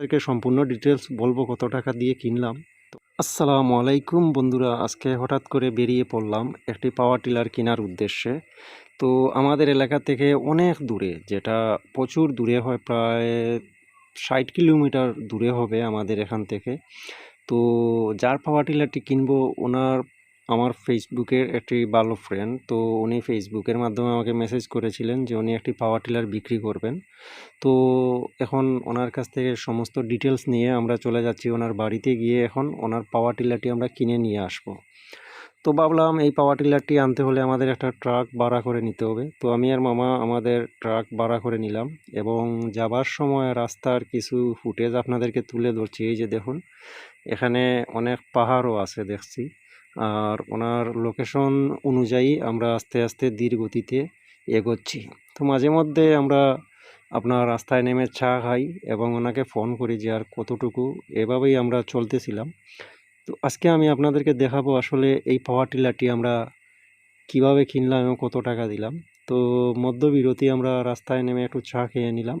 আপনাদেরকে সম্পূর্ণ ডিটেলস বলব কত টাকা দিয়ে কিনলাম। তো আসসালামু আলাইকুম বন্ধুরা, আজকে হঠাৎ করে বেরিয়ে পড়লাম একটি পাওয়ার টিলার কেনার উদ্দেশ্যে। তো আমাদের এলাকা থেকে অনেক দূরে, যেটা প্রচুর দূরে হয়, প্রায় ষাট কিলোমিটার দূরে হবে আমাদের এখান থেকে। তো যার পাওয়ার টিলারটি কিনবো, ওনার আমার ফেসবুকের একটি ভালো ফ্রেন্ড তো উনি ফেসবুকের মাধ্যমে আমাকে মেসেজ করেছিলেন যে উনি একটি পাওয়ার টিলার বিক্রি করবেন। তো এখন ওনার কাছ থেকে সমস্ত ডিটেলস নিয়ে আমরা চলে যাচ্ছি ওনার বাড়িতে গিয়ে এখন ওনার পাওয়ার টিলারটি আমরা কিনে নিয়ে আসব। তো ভাবলাম এই পাওয়ার টিলারটি আনতে হলে আমাদের একটা ট্রাক ভাড়া করে নিতে হবে। তো আমি আর মামা আমাদের ট্রাক ভাড়া করে নিলাম এবং যাবার সময় রাস্তার কিছু ফুটেজ আপনাদেরকে তুলে ধরছি। এই যে দেখুন, এখানে অনেক পাহাড়ও আছে দেখছি। আর ওনার লোকেশন অনুযায়ী আমরা আস্তে আস্তে ধীর গতিতে এগোচ্ছি। তো মাঝে মধ্যে আমরা আপনার রাস্তায় নেমে চা খাই এবং ওনাকে ফোন করি যে আর কতটুকু এভাবেই আমরা চলতেছিলাম। তো আজকে আমি আপনাদেরকে দেখাবো আসলে এই পাওয়ার টিলারটি আমরা কীভাবে কিনলাম এবং কত টাকা দিলাম। তো মধ্যবিরতি আমরা রাস্তায় নেমে একটু চা খেয়ে নিলাম।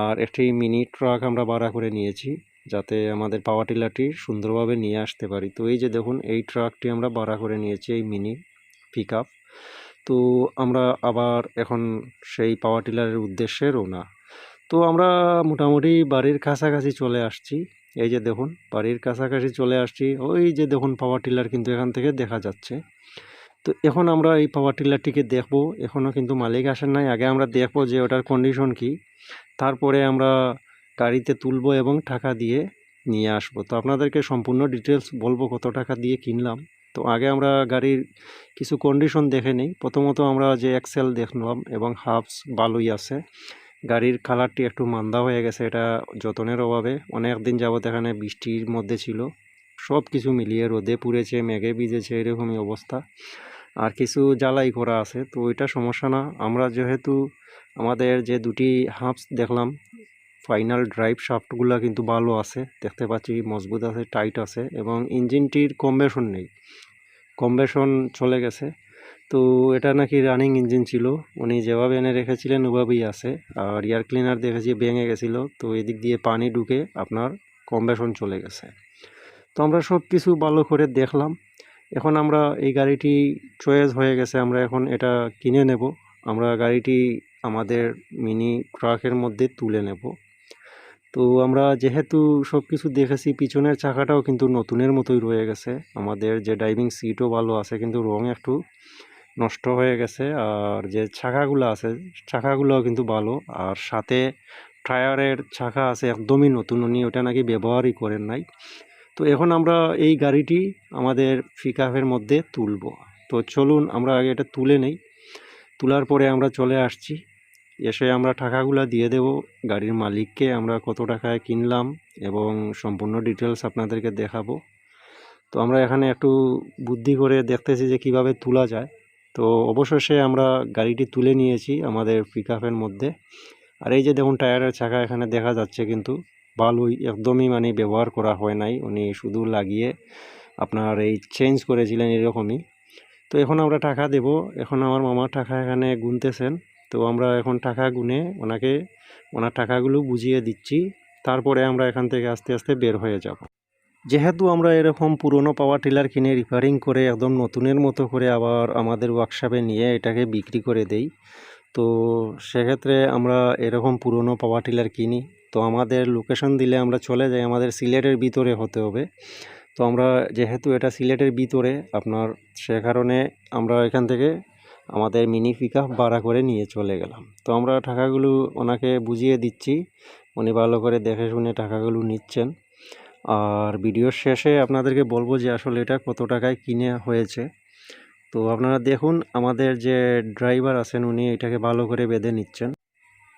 আর একটি মিনি ট্রাক আমরা ভাড়া করে নিয়েছি। যাতে আমাদের পাওয়ার টিলারটি সুন্দরভাবে নিয়ে আসতে পারি। তো এই যে দেখুন, এই ট্রাকটি আমরা ভাড়া করে নিয়েছি, এই মিনি পিক তো আমরা আবার এখন সেই পাওয়ার টিলারের উদ্দেশ্যে রওনা। তো আমরা মোটামুটি বাড়ির কাছাকাছি চলে আসছি। এই যে দেখুন, বাড়ির কাছাকাছি চলে আসছি। ওই যে দেখুন পাওয়ার টিলার কিন্তু এখান থেকে দেখা যাচ্ছে। তো এখন আমরা এই পাওয়ার টিলারটিকে দেখব। এখনও কিন্তু মালিক আসেন নাই। আগে আমরা দেখব যে ওটার কন্ডিশন কি। তারপরে আমরা গাড়িতে তুলবো এবং টাকা দিয়ে নিয়ে আসব। তো আপনাদেরকে সম্পূর্ণ ডিটেলস বলব কত টাকা দিয়ে কিনলাম। তো আগে আমরা গাড়ির কিছু কন্ডিশন দেখে নিই। প্রথমত আমরা যে এক্সেল দেখলাম এবং হাফস বালুই আছে। গাড়ির কালারটি একটু মান্দা হয়ে গেছে, এটা যতনের অভাবে। অনেক দিন যাবত এখানে বৃষ্টির মধ্যে ছিল। সব কিছু মিলিয়ে রোদে পুড়েছে, মেঘে ভিজেছে, এরকমই অবস্থা। আর কিছু জ্বালাই করা আছে, তো ওইটা সমস্যা না। আমরা যেহেতু আমাদের যে দুটি হাফস দেখলাম ফাইনাল ড্রাইভ শাফটগুলো কিন্তু ভালো আছে। দেখতে পাচ্ছি মজবুত আছে টাইট আছে এবং ইঞ্জিনটির কম্বেশন নেই। কম্বেশন চলে গেছে। তো এটা নাকি রানিং ইঞ্জিন ছিল। উনি যেভাবে এনে রেখেছিলেন, ওভাবেই আছে। আর এয়ার ক্লিনার দেখেছি ভেঙে গেছিল। তো এদিক দিয়ে পানি ঢুকে আপনার কম্বেশন চলে গেছে। তো আমরা সব কিছু ভালো করে দেখলাম। এখন আমরা এই গাড়িটি চয়েস হয়ে গেছে। আমরা এখন এটা কিনে নেব। আমরা গাড়িটি আমাদের মিনি ট্রাকের মধ্যে তুলে নেব। তো আমরা যেহেতু সব কিছু দেখেছি, পিছনের চাকাটাও কিন্তু নতুনের মতোই রয়ে গেছে। আমাদের যে ড্রাইভিং সিটও ভালো আছে, কিন্তু রং একটু নষ্ট হয়ে গেছে। আর যে চাকাগুলো আছে, চাকাগুলোও কিন্তু ভালো। আর সাথে টায়ারের চাকা আছে একদমই নতুন, উনি ওটা নাকি ব্যবহারই করেন নাই। তো এখন আমরা এই গাড়িটি আমাদের পিক মধ্যে তুলব। তো চলুন আমরা আগে এটা তুলে নেই। তোলার পরে আমরা চলে আসছি। এসে আমরা টাকাগুলো দিয়ে দেব। গাড়ির মালিককে আমরা কত টাকায় কিনলাম এবং সম্পূর্ণ ডিটেলস আপনাদেরকে দেখাবো। তো আমরা এখানে একটু বুদ্ধি করে দেখতেছি যে কীভাবে তোলা যায়। তো অবশেষে আমরা গাড়িটি তুলে নিয়েছি আমাদের পিক মধ্যে। আর এই যে দেখুন, টায়ারের চাকা এখানে দেখা যাচ্ছে কিন্তু ভালোই একদমই মানে ব্যবহার করা হয় নাই। উনি শুধু লাগিয়ে আপনার এই চেঞ্জ করেছিলেন এরকমই। তো এখন আমরা টাকা দেব। এখন আমার মামার টাকা এখানে গুনতেছেন। তো আমরা এখন টাকা গুনে ওনাকে, ওনার টাকাগুলো বুঝিয়ে দিচ্ছি, তারপরে আমরা এখান থেকে আস্তে আস্তে বের হয়ে যাব। যেহেতু আমরা এরকম পুরনো পাওয়ার টিলার কিনে রিপেয়ারিং করে একদম নতুনের মতো করে আবার আমাদের ওয়ার্কশপে নিয়ে এটাকে বিক্রি করে দেই, তো সেক্ষেত্রে আমরা এরকম পুরনো পাওয়ার টিলার কিনি। তো আমাদের লোকেশন দিলে আমরা চলে যাই, আমাদের সিলেটের ভিতরে হতে হবে। তো আমরা যেহেতু এটা সিলেটের ভিতরে, আপনার সে কারণে আমরা এখান থেকে আমাদের মিনি পিক ভাড়া করে নিয়ে চলে গেলাম। তো আমরা টাকাগুলো ওনাকে বুঝিয়ে দিচ্ছি। উনি ভালো করে দেখে শুনে টাকাগুলো নিচ্ছেন। আর ভিডিওর শেষে আপনাদেরকে বলব যে আসলে এটা কত টাকায় কিনে হয়েছে। তো আপনারা দেখুন, আমাদের যে ড্রাইভার আছেন উনি এটাকে ভালো করে বেঁধে নিচ্ছেন।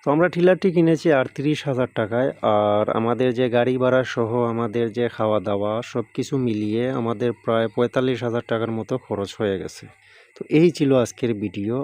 তো আমরা টিলারটি কিনেছি আটত্রিশ হাজার টাকায়। আর আমাদের যে গাড়ি ভাড়া সহ আমাদের যে খাওয়া দাওয়া সব কিছু মিলিয়ে আমাদের প্রায় পঁয়তাল্লিশ হাজার টাকার মতো খরচ হয়ে গেছে। তো এই ছিল আজকের ভিডিও